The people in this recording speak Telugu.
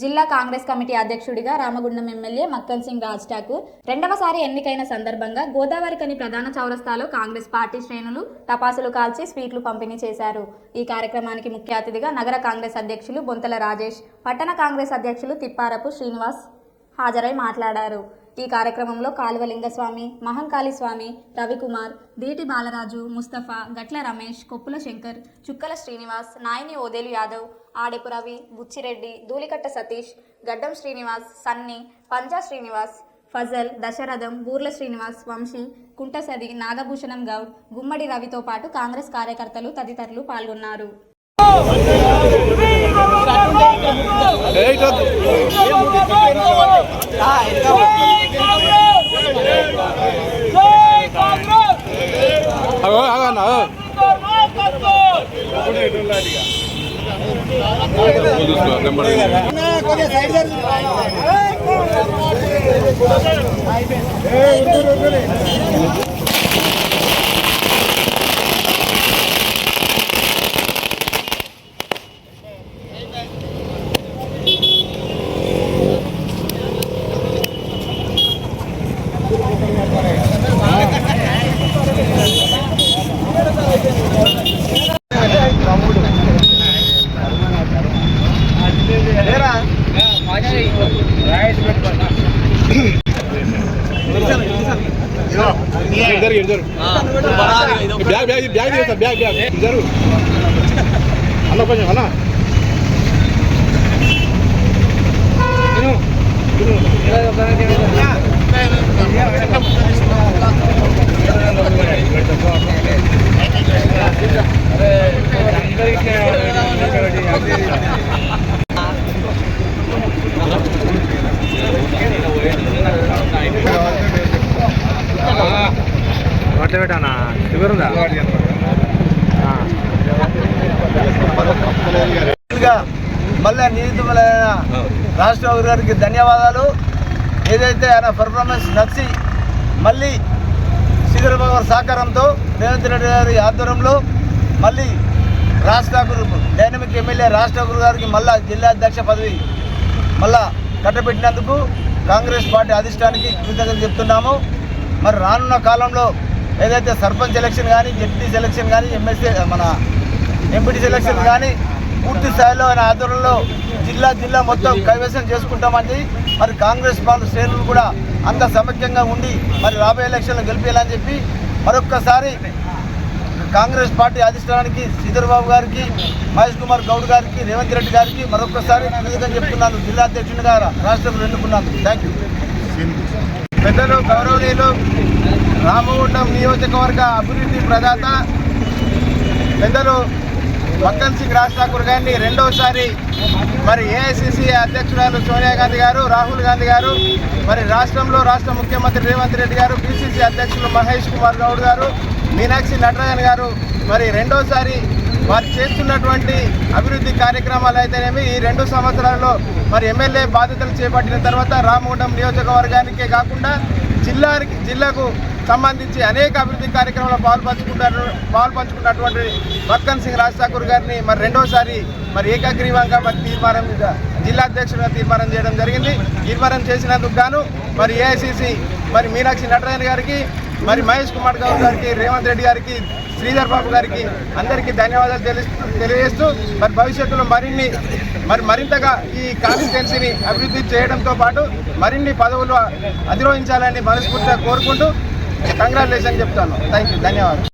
జిల్లా కాంగ్రెస్ కమిటీ అధ్యక్షుడిగా రామగుండం ఎమ్మెల్యే మక్కన్ సింగ్ రాజ్ ఠాకూర్. రెండవసారి ఎన్నికైన సందర్భంగా గోదావరికని ప్రధాన చౌరస్తాలో కాంగ్రెస్ పార్టీ శ్రేణులు టపాసులు కాల్చి స్వీట్లు పంపిణీ చేశారు. ఈ కార్యక్రమానికి ముఖ్య అతిథిగా నగర కాంగ్రెస్ అధ్యక్షులు బొంతల రాజేష్ పట్టణ కాంగ్రెస్ అధ్యక్షులు తిప్పారపు శ్రీనివాస్ హాజరై మాట్లాడారు. ఈ కార్యక్రమంలో కాలువలింగస్వామి మహంకాళి స్వామి రవికుమార్ దీటి బాలరాజు ముస్తఫా గట్ల రమేష్ కొప్పుల శంకర్ చుక్కల శ్రీనివాస్ నాయని ఓదేలు యాదవ్ ఆడెపు రవి బుచ్చిరెడ్డి ధూళికట్ట సతీష్ గడ్డం శ్రీనివాస్ సన్ని పంజా శ్రీనివాస్ ఫజల్ దశరథం బూర్ల శ్రీనివాస్ వంశీ కుంటసది నాగభూషణం గౌడ్ గుమ్మడి రవితో పాటు కాంగ్రెస్ కార్యకర్తలు తదితరులు పాల్గొన్నారు. అగో చూసుకో నెంబర్ ఇద్దరు ఇద్దరు. బ్యాగ్ బ్యాగ్ బ్యాగ్ తీస్తా బ్యాగ్ బ్యాగ్ ఇద్దరు. అన్న కొంచెం అన్న. అట్లా పెట్టానా షుగర్ ఉందా? మళ్ళీ నియమితులైన రాష్ట్ర గారికి ధన్యవాదాలు. ఏదైతే ఆయన పర్ఫార్మెన్స్ నచ్చి మళ్ళీ శ్రీధరబాబు గారి సహకారంతో రేవంత్ రెడ్డి గారి ఆధ్వర్యంలో మళ్ళీ రాజ్ ఠాకూర్ డైనమిక్ ఎమ్మెల్యే రాజ్ ఠాకూర్ గారికి మళ్ళా జిల్లా అధ్యక్ష పదవి మళ్ళా కట్టబెట్టినందుకు కాంగ్రెస్ పార్టీ అధిష్టానికి కృతజ్ఞతలు చెప్తున్నాము. మరి రానున్న కాలంలో ఏదైతే సర్పంచ్ ఎలక్షన్ కానీ జడ్పీ సెలక్షన్ కానీ ఎమ్మెల్సీ మన ఎంపీటీ సెలక్షన్ కానీ పూర్తి స్థాయిలో ఆయన ఆధ్వర్యంలో జిల్లా జిల్లా మొత్తం కైవసం చేసుకుంటామని మరి కాంగ్రెస్ పార్టీ శ్రేణులు కూడా అంత సమైక్యంగా ఉండి మరి రాబోయే ఎలక్షన్లో గెలిపేయాలని చెప్పి మరొక్కసారి కాంగ్రెస్ పార్టీ అధిష్టానానికి శ్రీధర్బాబు గారికి మహేష్ కుమార్ గౌడ్ గారికి రేవంత్ రెడ్డి గారికి మరొకసారి కృతజ్ఞతలు చెప్తున్నాను. జిల్లా అధ్యక్షునిగా రాష్ట్రంలో ఎన్నుకున్నాను. థ్యాంక్ యూ పెద్దలు గౌరవనీయులు రామగుండం నియోజకవర్గ అభివృద్ధి ప్రదాత పెద్దలు మక్కన్ సింగ్ రాజ్ ఠాకూర్ గారిని రెండవసారి మరి ఏఐసిసి అధ్యక్షురాలు సోనియా గాంధీ గారు రాహుల్ గాంధీ గారు మరి రాష్ట్రంలో రాష్ట్ర ముఖ్యమంత్రి రేవంత్ రెడ్డి గారు బీసీసీ అధ్యక్షులు మహేష్ కుమార్ గౌడ్ గారు మీనాక్షి నటరాజన్ గారు మరి రెండోసారి వారు చేస్తున్నటువంటి అభివృద్ధి కార్యక్రమాలు అయితేనేమి ఈ రెండు సంవత్సరాల్లో మరి ఎమ్మెల్యే బాధ్యతలు చేపట్టిన తర్వాత రామగుండం నియోజకవర్గానికే కాకుండా జిల్లాకి జిల్లాకు సంబంధించి అనేక అభివృద్ధి కార్యక్రమాల్లో పాల్పంచుకుంటారు పాల్పంచుకున్నటువంటి మక్కన్ సింగ్ రాజ్ ఠాకూర్ గారిని మరి రెండోసారి మరి ఏకగ్రీవంగా మరి తీర్మానం జిల్లా అధ్యక్షుడిగా తీర్మానం చేయడం జరిగింది. తీర్మానం చేసినందుకు గాను మరి ఏఐసిసి మరి మీనాక్షి నటరాజన్ గారికి మరి మహేష్ కుమార్ గౌడ్ గారికి రేవంత్ రెడ్డి గారికి శ్రీధర్ బాబు గారికి అందరికీ ధన్యవాదాలు తెలుస్తూ తెలియజేస్తూ మరి భవిష్యత్తులో మరిన్ని మరి మరింతగా ఈ కాన్స్టిట్యున్సీని అభివృద్ధి చేయడంతో పాటు మరిన్ని పదవులు అధిరోహించాలని మనస్ఫూర్తిగా కోరుకుంటూ కంగ్రాచులేషన్ చెప్తాను. థ్యాంక్ యూ ధన్యవాదాలు.